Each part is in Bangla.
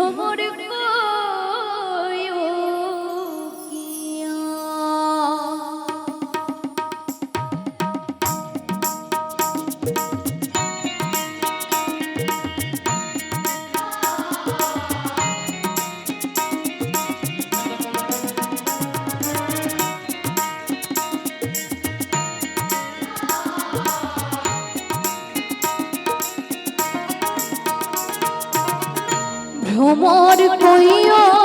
ভ্রমর ভ্রমর কইও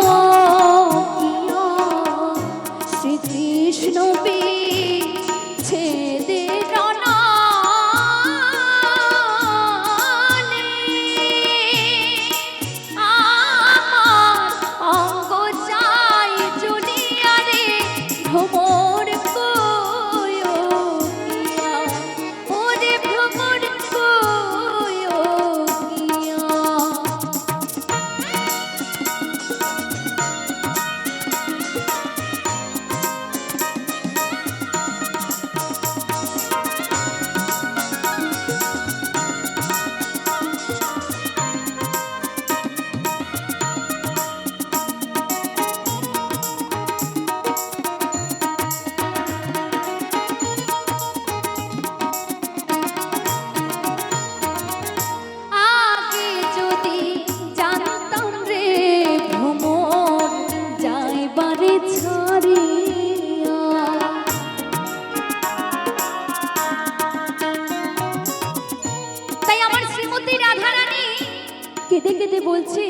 বলছে,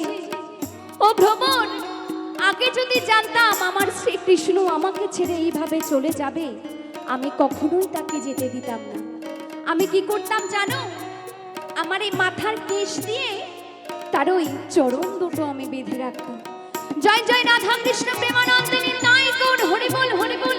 ও ভ্রমণ, আগে যদি জানতাম আমার শ্রীকৃষ্ণ আমাকে ছেড়ে এইভাবে চলে যাবে, আমি কখনোই তাকে যেতে দিতাম না। আমি কি করতাম জানো? আমার এই মাথার কেশ দিয়ে তার ওই চরণ দুটো আমি বেঁধে রাখতাম। জয় জয় রাধা কৃষ্ণ প্রেমানন্দিনী তাই কোন হরি বল হরি বল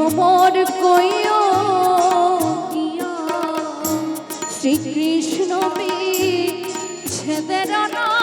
ভ্রমর কইও শ্রীকৃষ্ণ ছেদের নালে